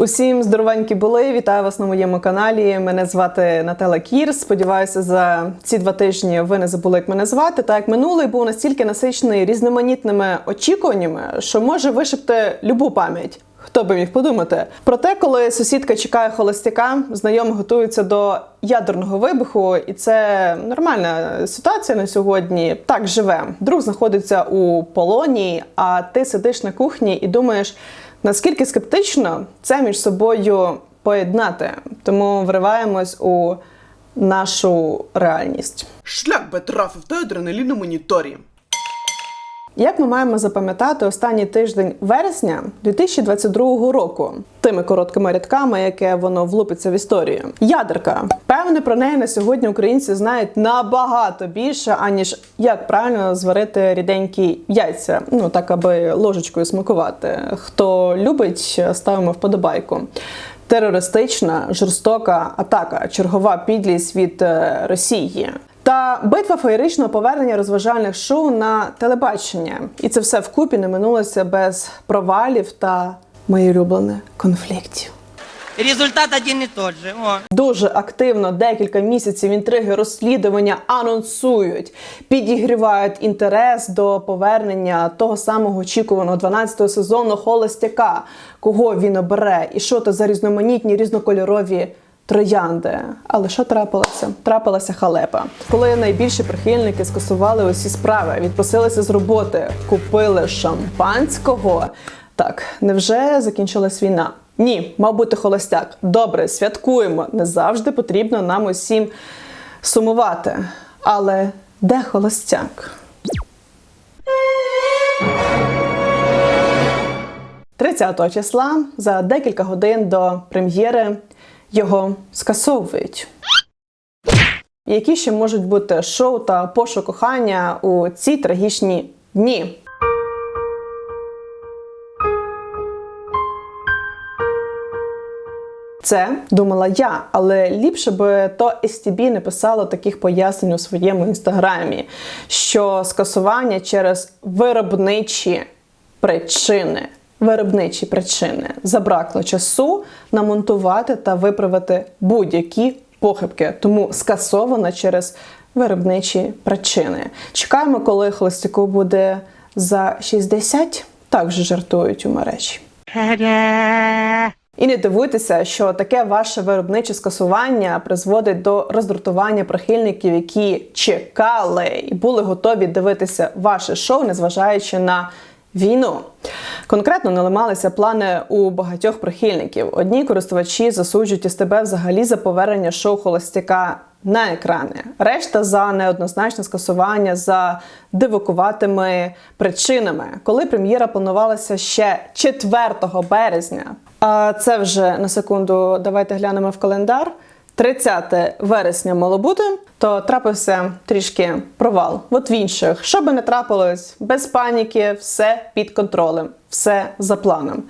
Усім здоровенькі були. Вітаю вас на моєму каналі. Мене звати Наталя Кір. Сподіваюся, за ці два тижні ви не забули, як мене звати. Та як минулий був настільки насичений різноманітними очікуваннями, що може вишибти любу пам'ять. Хто би міг подумати? Проте, коли сусідка чекає холостяка, знайомі готуються до ядерного вибуху, і це нормальна ситуація на сьогодні. Так живе. Друг знаходиться у полоні, а ти сидиш на кухні і думаєш, наскільки скептично це між собою поєднати. Тому вриваємось у нашу реальність. Шлях би трафив та адреналіну моніторі. Як ми маємо запам'ятати останній тиждень вересня 2022 року тими короткими рядками, яке воно влупиться в історію? Ядерка. Певне, про неї на сьогодні українці знають набагато більше, аніж як правильно зварити ріденькі яйця. Ну так аби ложечкою смакувати. Хто любить, ставимо вподобайку. Терористична жорстока атака, чергова підлість від е, Росії. Та битва феєричного повернення розважальних шоу на телебачення. І це все вкупі не минулося без провалів та моє улюблене конфліктів. Результат один и тот же. О. Дуже активно декілька місяців інтриги розслідування анонсують, підігрівають інтерес до повернення того самого очікуваного 12-го сезону Холостяка, кого він обере, і що то за різноманітні різнокольорові троянди. Але що трапилося? Трапилася халепа. Коли найбільші прихильники скасували усі справи, відпросилися з роботи, купили шампанського. Так, невже закінчилась війна? Ні, мав бути холостяк. Добре, святкуємо. Не завжди потрібно нам усім сумувати. Але де холостяк? 30 числа за декілька годин до прем'єри його скасовують. Які ще можуть бути шоу та пошук кохання у ці трагічні дні? Це думала я, але ліпше би то STB не писало таких пояснень у своєму інстаграмі, що скасування через виробничі причини. Виробничі причини забракло часу намонтувати та виправити будь-які похибки, тому скасовано через виробничі причини. Чекаємо, коли холостяку буде за 60, так же жартують у мережі. І не дивуйтеся, що таке ваше виробниче скасування призводить до роздратування прихильників, які чекали і були готові дивитися ваше шоу, незважаючи на війну. Конкретно не ламалися плани у багатьох прихильників. Одні користувачі засуджують СТБ взагалі за повернення шоу Холостяка на екрани. Решта за неоднозначне скасування за дивакуватими причинами, коли прем'єра планувалася ще 4 березня. А це вже на секунду. Давайте глянемо в календар. 30 вересня мало бути, то трапився трішки провал. От в інших, що би не трапилось, без паніки, все під контролем, все за планом.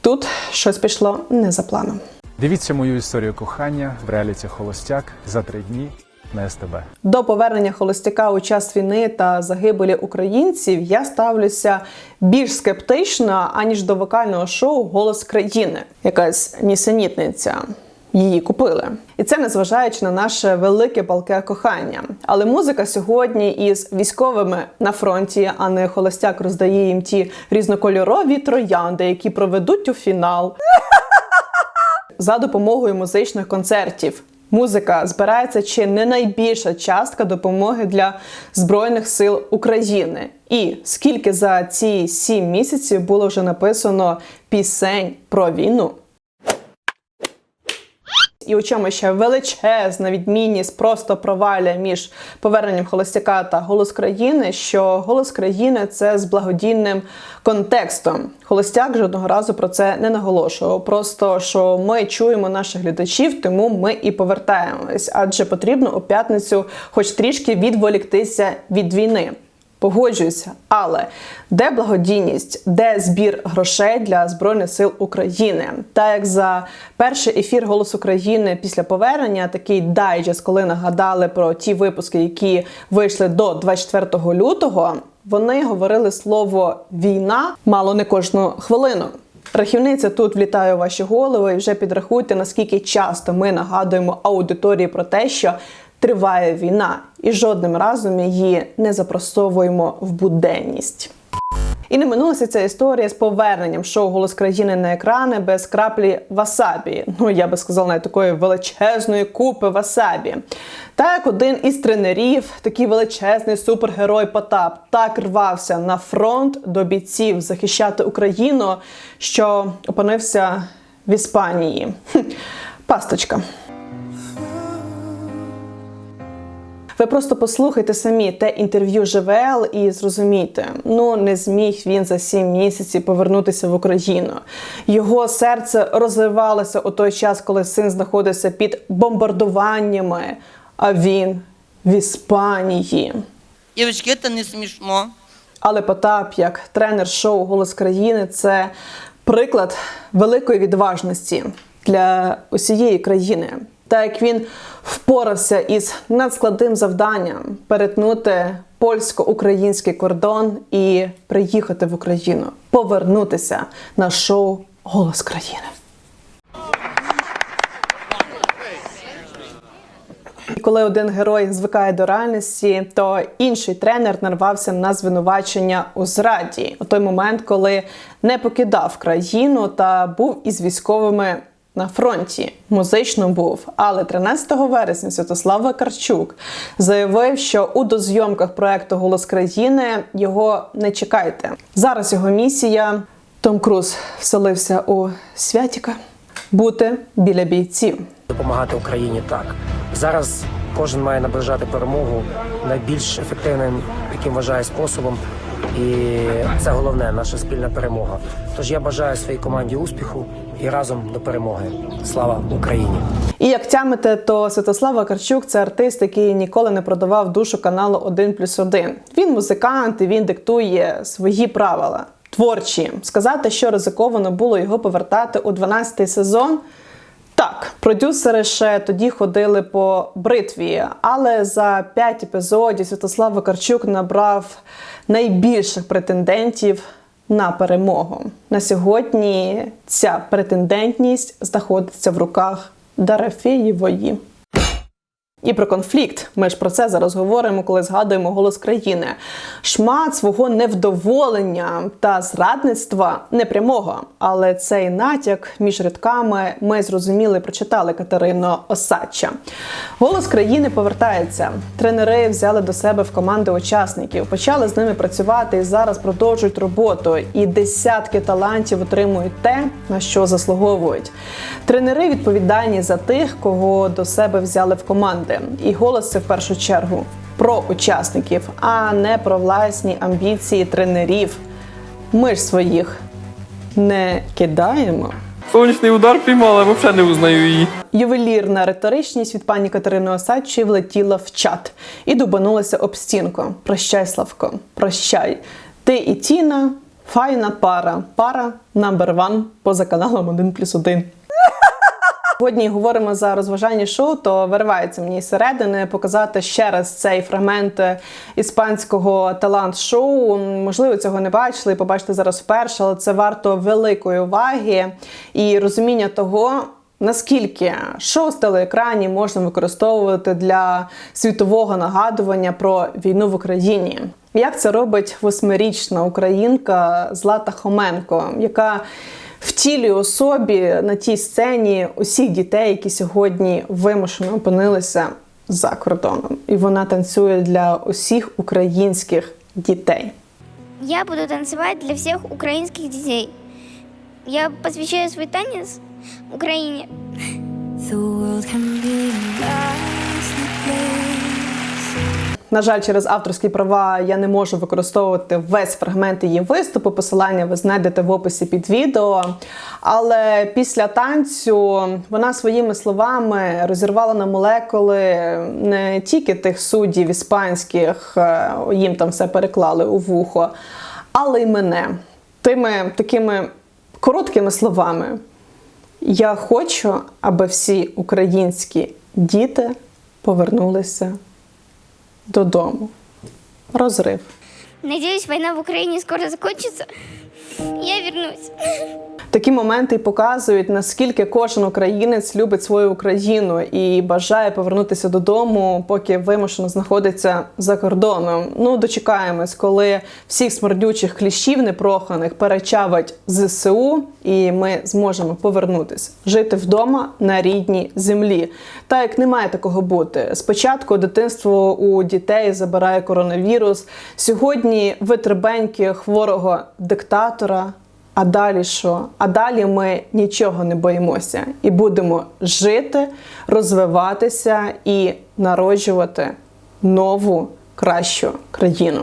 Тут щось пішло не за планом. Дивіться мою історію кохання в реаліті Холостяк за три дні на СТБ. До повернення холостяка у час війни та загибелі українців я ставлюся більш скептично, аніж до вокального шоу Голос країни. Якась нісенітниця. Її купили, і це незважаючи на наше велике палке кохання. Але музика сьогодні із військовими на фронті, а не холостяк роздає їм ті різнокольорові троянди, які проведуть у фінал за допомогою музичних концертів. Музика збирається чи не найбільша частка допомоги для Збройних сил України. І скільки за ці сім місяців було вже написано пісень про війну. І у чому ще величезна відмінність просто проваля між поверненням холостяка та голос країни, що голос країни це з благодійним контекстом. Холостяк жодного разу про це не наголошував. Просто що ми чуємо наших глядачів, тому ми і повертаємось, адже потрібно у п'ятницю, хоч трішки відволіктися від війни. Погоджуюся, але де благодійність, де збір грошей для збройних сил України? Та як за перший ефір «Голос України після повернення, такий дайджест, коли нагадали про ті випуски, які вийшли до 24 лютого, вони говорили слово війна мало не кожну хвилину. Рахівниця тут влітає у ваші голови і вже підрахуйте, наскільки часто ми нагадуємо аудиторії про те, що триває війна, і жодним разом її не запросовуємо в буденність. І не минулася ця історія з поверненням шоу Голос країни на екрани без краплі васабі. Ну я би сказала, навіть такої величезної купи васабі. Так, один із тренерів, такий величезний супергерой Потап, так рвався на фронт до бійців захищати Україну, що опинився в Іспанії. Пасточка. Ви просто послухайте самі те інтерв'ю ЖВЛ і зрозумійте, ну не зміг він за сім місяців повернутися в Україну. Його серце розривалося у той час, коли син знаходився під бомбардуваннями, а він в Іспанії. Девочки, это не смешно. Але Потап, як тренер шоу Голос країни, це приклад великої відважності для усієї країни. Так як він впорався із надскладним завданням перетнути польсько-український кордон і приїхати в Україну, повернутися на шоу Голос країни. І коли один герой звикає до реальності, то інший тренер нарвався на звинувачення у зраді у той момент, коли не покидав країну та був із військовими на фронті. Музично був. Але 13 вересня Святослав Вакарчук заявив, що у дозйомках проекту Голос країни його не чекайте. Зараз його місія Том Круз вселився у Святіка бути біля бійців. допомагати Україні так. Зараз кожен має наближати перемогу найбільш ефективним, яким вважає способом. І це головне наша спільна перемога. Тож я бажаю своїй команді успіху і разом до перемоги. Слава Україні! І як тямите, то Святослав Вакарчук це артист, який ніколи не продавав душу каналу 1 плюс 1. Він музикант і він диктує свої правила. Творчі. Сказати, що ризиковано було його повертати у 12-й сезон. Так, продюсери ще тоді ходили по бритві, але за п'ять епізодів Святослав Вакарчук набрав найбільших претендентів на перемогу. На сьогодні ця претендентність знаходиться в руках Дарафєєвої. І про конфлікт. Ми ж про це зараз говоримо, коли згадуємо голос країни. Шмат свого невдоволення та зрадництва непрямого. Але цей натяк між рядками ми зрозуміли, прочитали Катерину Осадча. Голос країни повертається. Тренери взяли до себе в команди учасників, почали з ними працювати і зараз продовжують роботу. І десятки талантів отримують те, на що заслуговують. Тренери відповідальні за тих, кого до себе взяли в команди. І голос це в першу чергу про учасників, а не про власні амбіції тренерів. Ми ж своїх не кидаємо. Сонячний удар піймала, взагалі не узнаю її. Ювелірна риторичність від пані Катерини Осадчої влетіла в чат і дубанулася об стінку. Прощай, Славко, прощай. Ти і Тіна файна пара. Пара number one поза каналом 1 плюс 1. Сьогодні говоримо за розважальні шоу, то виривається мені середини показати ще раз цей фрагмент е, іспанського талант-шоу. Можливо, цього не бачили побачите зараз вперше, але це варто великої уваги і розуміння того. Наскільки шоу з телеекрані можна використовувати для світового нагадування про війну в Україні? Як це робить восьмирічна українка Злата Хоменко, яка втілює у собі на тій сцені усіх дітей, які сьогодні вимушено опинилися за кордоном, і вона танцює для усіх українських дітей. Я буду танцевать для всех украинских детей. Я посвящаю свой танец Украине. The world can be На жаль, через авторські права я не можу використовувати весь фрагмент її виступу. Посилання ви знайдете в описі під відео. Але після танцю вона своїми словами розірвала на молекули не тільки тих суддів іспанських, е, їм там все переклали у вухо, але й мене тими такими короткими словами. Я хочу, аби всі українські діти повернулися додому. Розрив. Надіюсь, війна в Україні скоро закончится. Я вернусь. Такі моменти показують, наскільки кожен українець любить свою Україну і бажає повернутися додому, поки вимушено знаходиться за кордоном. Ну, дочекаємось, коли всіх смердючих кліщів непроханих перечавить ЗСУ, і ми зможемо повернутися жити вдома на рідній землі. Та як не має такого бути. Спочатку дитинство у дітей забирає коронавірус. Сьогодні витребеньки хворого диктатора. А далі що? А далі ми нічого не боїмося і будемо жити, розвиватися і народжувати нову кращу країну.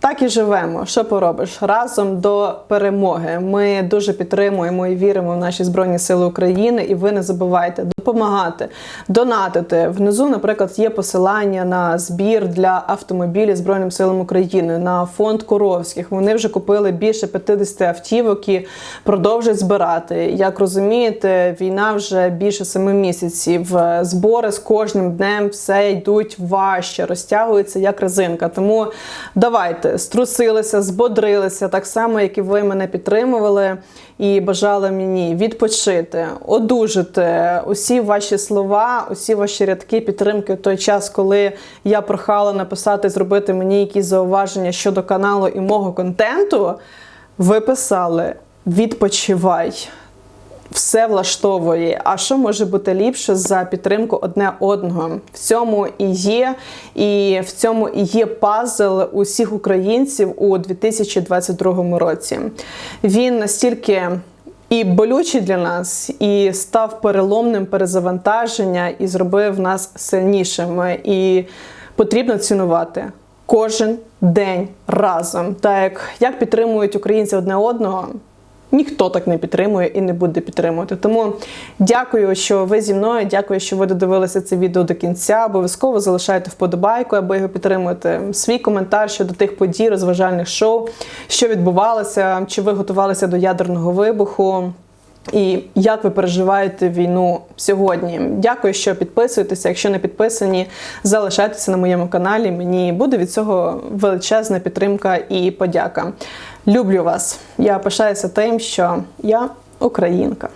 Так і живемо. Що поробиш? Разом до перемоги. Ми дуже підтримуємо і віримо в наші збройні сили України. І ви не забувайте допомагати, донатити. Внизу, наприклад, є посилання на збір для автомобілів Збройним силам України на фонд Коровських. Вони вже купили більше 50 автівок і продовжують збирати. Як розумієте, війна вже більше семи місяців. Збори з кожним днем все йдуть важче, розтягуються як резинка. Тому давайте струсилися, збодрилися, так само, як і ви мене підтримували і бажала мені відпочити, одужати. Усі ваші слова, усі ваші рядки підтримки в той час, коли я прохала написати, зробити мені якісь зауваження щодо каналу і мого контенту. Ви писали відпочивай. Все влаштовує. А що може бути ліпше за підтримку одне одного? В цьому і є, і в цьому і є пазл усіх українців у 2022 році. Він настільки. І болючий для нас, і став переломним перезавантаження, і зробив нас сильнішими. І потрібно цінувати кожен день разом. Так як, підтримують українці одне одного, ніхто так не підтримує і не буде підтримувати. Тому дякую, що ви зі мною. Дякую, що ви додивилися це відео до кінця. Обов'язково залишайте вподобайку, аби його підтримувати. Свій коментар щодо тих подій, розважальних шоу, що відбувалося, чи ви готувалися до ядерного вибуху. І як ви переживаєте війну сьогодні? Дякую, що підписуєтеся. Якщо не підписані, залишайтеся на моєму каналі. Мені буде від цього величезна підтримка і подяка. Люблю вас. Я пишаюся тим, що я українка.